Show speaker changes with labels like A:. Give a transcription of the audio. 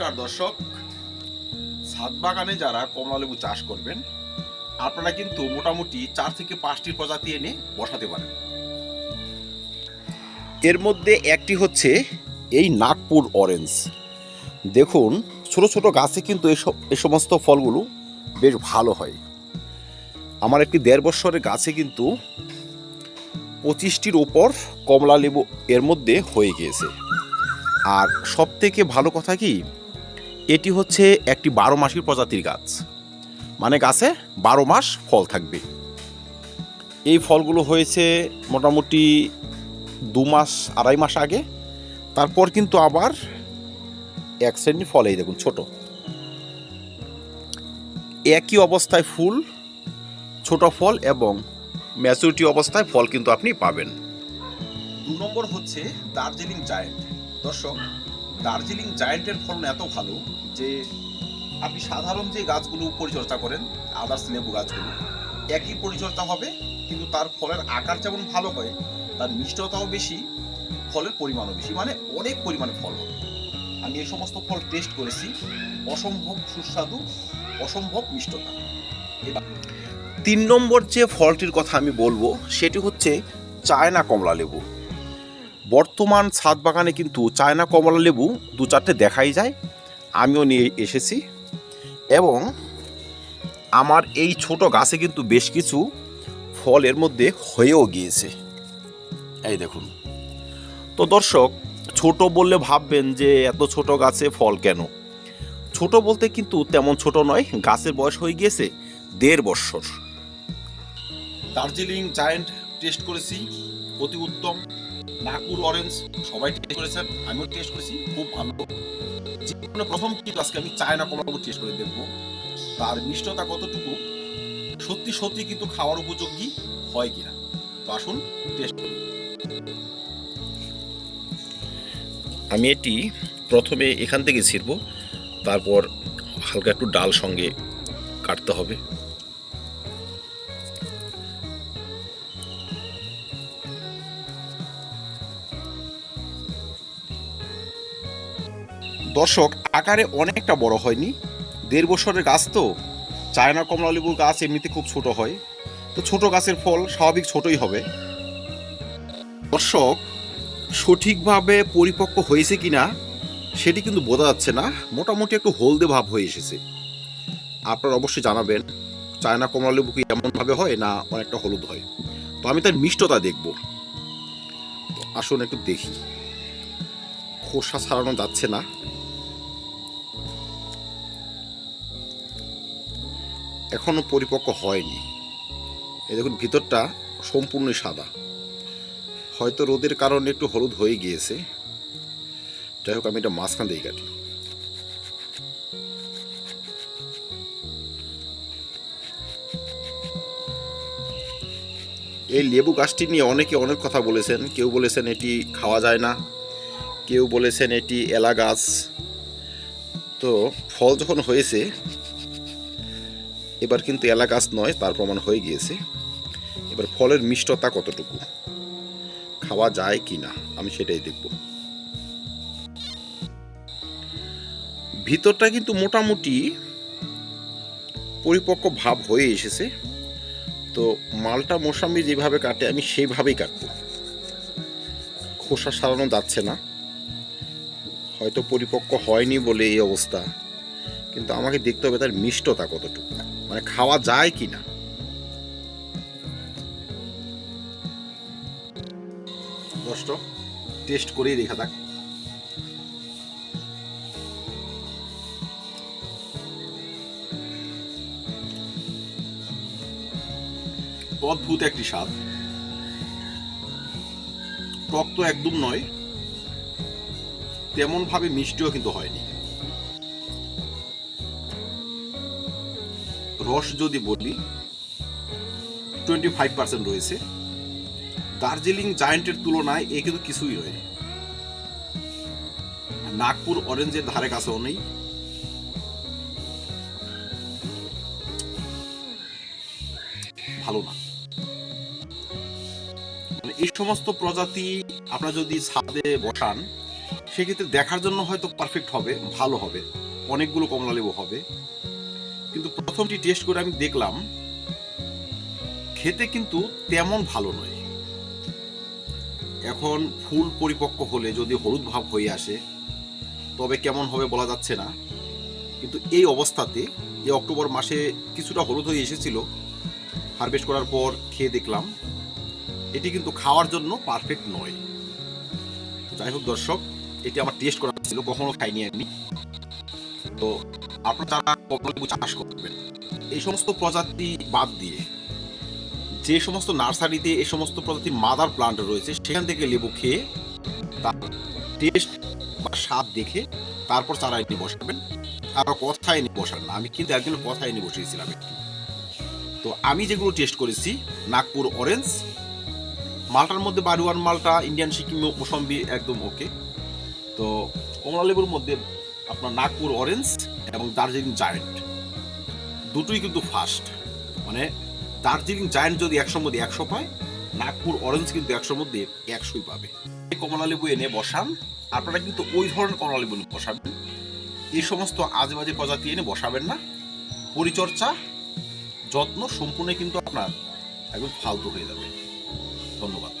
A: নমস্কার দর্শক। ছাদ বাগানে যারা কমলালেবু চাষ করবেন, আপনারা কিন্তু মোটামুটি চার থেকে পাঁচটি প্রজাতি এনে বসাতে পারেন। এর মধ্যে একটি হচ্ছে এই নাগপুর অরেঞ্জ দেখুন, ছোট ছোট গাছে কিন্তু এসব এ সমস্ত ফলগুলো বেশ ভালো হয়। আমার একটি দেড় বছরের গাছে কিন্তু পঁচিশটির ওপর কমলা লেবু এর মধ্যে হয়ে গিয়েছে। আর সব থেকে ভালো কথা কি এটি হচ্ছে একটি বারো মাসের প্রজাতির গাছ। মানে গাছে বারো মাস ফল থাকবে। এই ফলগুলো হয়েছে মোটামুটি দু মাস, আড়াই মাস আগে। তারপর কিন্তু আবার এক শ্রেণির ফল, এই দেখুন, ছোট। একই অবস্থায় ফুল, ছোট ফল এবং ম্যাচুরিটি অবস্থায় ফল কিন্তু আপনি পাবেন। দু নম্বর হচ্ছে দার্জিলিং জায়েন্ট। দর্শক দার্জিলিং জায়েন্টের ফলন এত ভালো যে আপনি সাধারণ যে গাছগুলো পরিচর্যা করেন আদার্স লেবু গাছগুলো, একই পরিচর্যা হবে, কিন্তু তার ফলের আকার যেমন ভালো হয়, তার মিষ্টতাও বেশি, ফলের পরিমাণও বেশি মানে অনেক পরিমাণে ফল হবে। আমি এই সমস্ত ফল টেস্ট করেছি, অসম্ভব সুস্বাদু, অসম্ভব মিষ্টতা। তিন নম্বর যে ফলটির কথা আমি বলব, সেটি হচ্ছে চায়না কমলা লেবু। বর্তমান ছাদ বাগানে কিন্তু চায়না কমলা লেবু দু চারটে দেখাই যায়। আমিও নিয়ে এসেছি। এবং আমার এই ছোট গাছে কিন্তু বেশ কিছু ফল এর মধ্যে হয়েও গিয়েছে। এই দেখুন। তো দর্শক, ছোট বললে ভাববেন যে এত ছোট গাছে ফল কেন? ছোট বলতে কিন্তু তেমন ছোট নয়, গাছের বয়স হয়ে গিয়েছে দেড় বৎসর। দার্জিলিং জায়েন্ট টেস্ট করেছি, অতি উত্তম। নাগপুর অরেঞ্জ সবাই টেস্ট করেছেন আমিও টেস্ট করেছি, খুব ভালো। জীবনে প্রথম কিন্তু আজকে আমি চায়না কমলাবু টেস্ট করে দেখব। তার মিষ্টতা কতটুকু, সত্যি সত্যি কিন্তু খাওয়ার উপযোগী হয় কিনা? তো আসুন টেস্ট করি। আমি এটি প্রথমে এখান থেকে ছিড়ব, তারপর হালকা একটু ডাল সঙ্গে কাটতে হবে। দর্শক, আকারে অনেকটা বড় হয়নি। দেড় বছরের গাছ তো। চায়না কমলা লেবুর গাছ এমনিতে খুব ছোট হয়। তো ছোট গাছের ফল স্বাভাবিক ছোটই হবে। দর্শক, সঠিকভাবে পরিপক্ক হয়েছে কি না সেটি কিন্তু বোঝা যাচ্ছে না। মোটামুটি একটু হলদে ভাব হয়ে এসেছে। আপনারা অবশ্যই জানাবেন, চায়না কমলা লেবু কি এমনভাবে হয় না অনেকটা হলুদ হয়। তো আমি তার মিষ্টতা দেখব। আসুন একটু দেখি। খোসা ছাড়ানো যাচ্ছে না। এখনও পরিপক্ক হয়নি। এই দেখুন, ভিতরটা সম্পূর্ণই সাদা। হয়তো রোদের কারণে একটু হলুদ হয়ে গিয়েছে। যাই হোক, আমি এটা মাঝখান দিয়ে কাটি। এই লেবু গাছটি নিয়ে অনেকে অনেক কথা বলেছেন। কেউ বলেছেন এটি খাওয়া যায় না। কেউ বলেছেন এটি এলা গাছ তো ফল যখন হয়েছে এবার কিন্তু এলা নয়, তার প্রমাণ হয়ে গিয়েছে। এবার ফলের মিষ্টতা কতটুকু? খাওয়া যায় কি না আমি সেটাই দেখব। ভিতরটা কিন্তু মোটামুটি পরিপক্ক ভাব হয়ে এসেছে। তো মালটা মোসাম্বি যেভাবে কাটে, আমি সেইভাবেই কাটবো। খোসা সারানো যাচ্ছে না। হয়তো পরিপক্ক হয়নি বলে এই অবস্থা। কিন্তু আমাকে দেখতে হবে তার মিষ্টতা কতটুকু। মানে খাওয়া যায় কি না দষ্ট টেস্ট করেই দেখা থাক অদ্ভুত একটি স্বাদ। টক তো একদম নয় তেমন ভাবে মিষ্টিও কিন্তু হয়নি। রস যদি বলি টোয়েন্টি ফাইভ পার্সেন্ট রয়েছে। দার্জিলিং জায়েন্টের তুলনায় এ কিন্তু কিছুই নয় নাগপুর অরেঞ্জের ধারে কাছেও নেই। ভালো না। মানে এই সমস্ত প্রজাতি আপনারা যদি ছাদে বসান, সেক্ষেত্রে দেখার জন্য হয়তো পারফেক্ট হবে, ভালো হবে। অনেকগুলো কমলা লেবু হবে। কিন্তু প্রথমটি টেস্ট করে আমি দেখলাম, খেতে কিন্তু তেমন ভালো নয়। এখন ফুল পরিপক্ক হলে যদি হলুদ ভাব হয়ে আসে, তবে কেমন হবে বলা যাচ্ছে না। কিন্তু এই অবস্থাতে এই অক্টোবর মাসে কিছুটা হলুদ হয়ে এসেছিল হারভেস্ট করার পর খেয়ে দেখলাম, এটি কিন্তু খাওয়ার জন্য পারফেক্ট নয়। যাই হোক দর্শক, এটি আমার টেস্ট করা ছিল, কখনো খাইনি আমি। তো আপনারা যারা কমলা লেবু চাষ করবেন? এই সমস্ত প্রজাতি বাদ দিয়ে, যে সমস্ত নার্সারিতে এই সমস্ত প্রজাতির মাদার প্লান্ট রয়েছে, সেখান থেকে লেবু খেয়ে তার টেস্ট বা স্বাদ দেখে তারপর চারা এনে বসাবেন। আর কথা এনে বসান না। আমি কিন্তু একজনের কথা এনে বসিয়েছিলাম একটু। তো আমি যেগুলো টেস্ট করেছি, নাগপুর অরেঞ্জ মালটার মধ্যে বারুয়ান মালটা ইন্ডিয়ান সিকিম মোসম্বি একদম ওকে তো কমলা লেবুর মধ্যে আপনার নাগপুর অরেঞ্জ এবং দার্জিলিং জায়েন্ট দুটোই কিন্তু ফার্স্ট মানে দার্জিলিং জায়েন্ট যদি একশোর মধ্যে একশো পায় নাগপুর অরেঞ্জ কিন্তু একশোর মধ্যে একশোই পাবে। কমলা লেবু এনে বসান। আপনারা কিন্তু ওই ধরনের কমলা লেবু বসাবেন। এই সমস্ত আজে বাজে প্রজাতি এনে বসাবেন না। পরিচর্যা, যত্ন সম্পূর্ণ কিন্তু আপনার একদম ফালতু হয়ে যাবে। ধন্যবাদ।